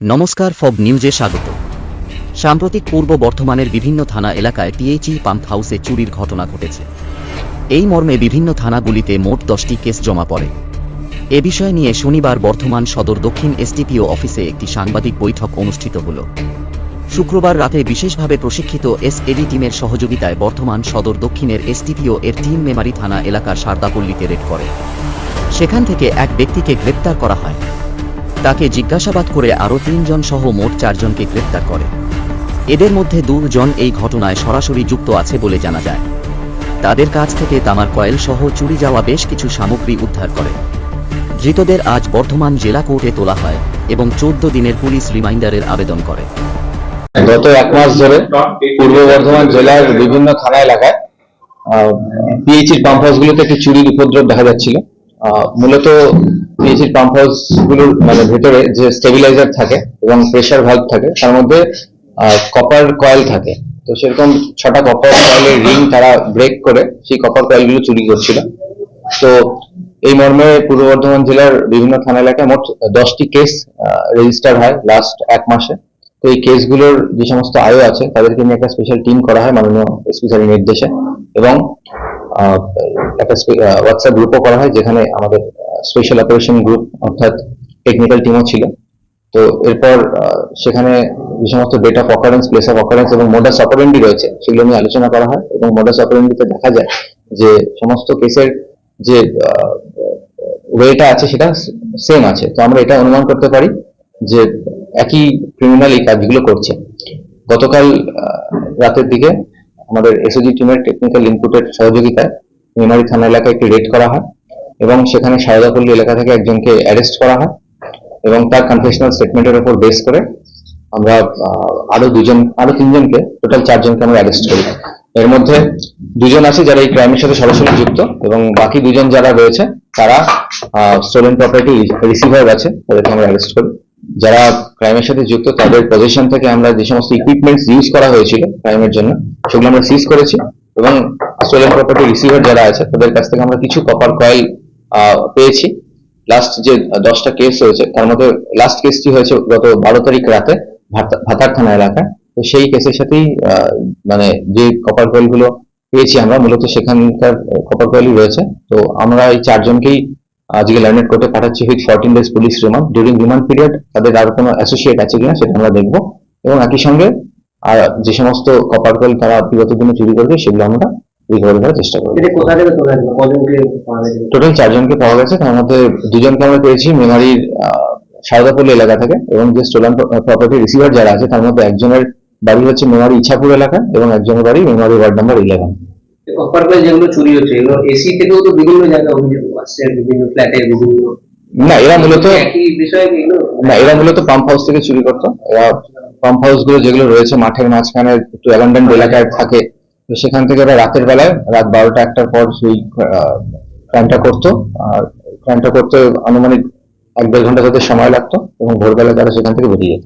নমস্কার ফব নিউজে স্বাগত। সাম্প্রতিক পূর্ব বর্ধমানের বিভিন্ন থানা এলাকায় টিএইচই পাম্প হাউসে চুরির ঘটনা ঘটেছে। এই মর্মে বিভিন্ন থানাগুলিতে মোট দশটি কেস জমা পড়ে। এ বিষয় নিয়ে শনিবার বর্ধমান সদর দক্ষিণ এসডিপিও অফিসে একটি সাংবাদিক বৈঠক অনুষ্ঠিত হল। শুক্রবার রাতে বিশেষভাবে প্রশিক্ষিত এসএডি টিমের সহযোগিতায় বর্ধমান সদর দক্ষিণের এসডিপিও এর টিম মেমারি থানা এলাকার সারদাপল্লীতে রেড করে। সেখান থেকে এক ব্যক্তিকে গ্রেপ্তার করা হয়। তাকে জিজ্ঞাসাবাদ করে আরও তিনজন সহ মোট চারজনকে গ্রেপ্তার করে। এদের মধ্যে দুজন এই ঘটনায় সরাসরি যুক্ত আছে বলে জানা যায়। তাদের কাছ থেকে তামার কয়েল সহ চুরি যাওয়া বেশ কিছু সামগ্রী উদ্ধার করে। ধৃতদের আজ বর্ধমান জেলা কোর্টে তোলা হয় এবং চোদ্দ দিনের পুলিশ রিমাইন্ডারের আবেদন করে। গত এক মাস ধরে পূর্ব বর্ধমান জেলার বিভিন্ন থানা এলাকায় পিএইচির পাম্প হাউস গুলোতে একটি চুরির উপদ্রব দেখা যাচ্ছিল। মূলত পিএইচির পাম্প হাউসগুলোর মানে ভেতরে যে স্টেবিলাইজার থাকে এবং প্রেসার ভাল্ব থাকে, তার মধ্যে কপার কয়েল থাকে। তো সেরকম ছটা কপার কয়েলের রিং তারা ব্রেক করে, সেই কপার কয়েলগুলো চুরি করছিল। তো এই মর্মে পূর্ব বর্ধমান জেলার বিভিন্ন থানা এলাকায় মোট দশটি কেস রেজিস্টার হয় লাস্ট এক মাসে। তো এই কেসগুলোর যে সমস্ত আয়ো আছে, তাদেরকে নিয়ে একটা স্পেশাল টিম করা হয় মাননীয় এসপি স্যারের নির্দেশে। এবং একটা হোয়াটসঅ্যাপ গ্রুপও করা হয় যেখানে আমাদের স্পেশাল অপারেশন গ্রুপ অর্থাৎ টেকনিক্যাল টিমও ছিল। তো এরপর সেখানে যে সমস্ত date of occurrence place of occurrence এবং মোডাস অপারেন্ডি রয়েছে, সেগুলো নিয়ে আলোচনা করা হয় এবং মোডাস অপারেন্ডিতে দেখা যায় যে সমস্ত কেসের যে ওয়েটা আছে সেটা সেম আছে। তো আমরা এটা অনুমান করতে পারি যে একই ক্রিমিনাল এই কাজগুলো করছে। গতকাল রাতের দিকে আমাদের এসওজি টিমের টেকনিক্যাল ইনপুটের সহযোগিতায় মেমারি থানা এলাকায় একটি রেড করা হয় এবং সেখানে সারদাপল্লী এলাকা থেকে একজনকে অ্যারেস্ট করা হয় এবং তার কনফেশনাল স্টেটমেন্টের উপর বেস করে আমরা আরও দুজন, আরও তিনজনকে টোটাল চারজনকে আমরা অ্যারেস্ট করি। এর মধ্যে দুজন আছে যারা এই ক্রাইমের সাথে সরাসরি যুক্ত এবং বাকি দুজন যারা রয়েছে তারা স্টোলেন প্রপার্টি রিসিভার আছে, তাদেরকে আমরা অ্যারেস্ট করি। যারা ক্রাইমের সাথে যুক্ত, তাদের পজিশন থেকে আমরা যে সমস্ত ইকুইপমেন্টস ইউজ করা হয়েছিল ক্রাইমের জন্য, সেগুলো আমরা সিজ করেছি এবং স্টোলেন প্রপার্টি রিসিভার যারা আছে, তাদের কাছ থেকে আমরা কিছু কপার কয়েল পেয়েছি। লাস্ট যে দশটা কেস হয়েছে তার মধ্যে লাস্ট কেসটি হয়েছে গত বারো তারিখ রাতে ভাতা- ভাতার থানা এলাকায়। তো সেই কেসের সাথেই মানে যে কপার কয়েলগুলো পেয়েছি আমরা, মূলত সেখানকার কপার কয়েলই রয়েছে। তো আমরা এই চারজনকেই আজকে ল্যান্ডেড কোর্টে পাঠাচ্ছি with fourteen days police remand. During remand period তাদের আর কোনো অ্যাসোসিয়েট আছে কিনা সেটা আমরা দেখব। এবং একই সঙ্গে আর যে সমস্ত কপার কয়েল তারা বিগত দিনে চুরি করবে সেগুলো আমরা রিকভারি করার চেষ্টা করব। টোটাল চারজনকে পাওয়া গেছে। তার মধ্যে দুজনকে আমরা পেয়েছি মেমারির সারদাপল্লী এলাকা থেকে এবং যে স্টোলান প্রপার্টি রিসিভার যারা আছে তার মধ্যে একজনের বাড়ি হচ্ছে মেমারি ইচ্ছাপুর এলাকা এবং একজনের বাড়ি মেমারি ওয়ার্ড নাম্বার ইলেভেন যেগুলো চুরি হচ্ছে এগুলো এসি থেকেও তো বিভিন্ন জায়গায় অভিযোগ আসছে বিভিন্ন ফ্ল্যাটের বিভিন্ন না এরা মূলত না এরা মূলত পাম্প হাউস থেকে চুরি করতো। এরা পাম্প হাউসগুলো যেগুলো রয়েছে মাঠের মাঝখানে একটু অ্যাবান্ডেন্ট এলাকায় থাকে তো সেখান থেকে ওরা রাতের বেলায় রাত বারোটা একটার পর সেই ক্রাইমটা করতো। আর ক্রাইমটা করতে আনুমানিক এক দেড় ঘণ্টা তাদের সময় লাগতো এবং ভোরবেলা তারা সেখান থেকে বেরিয়ে যেত।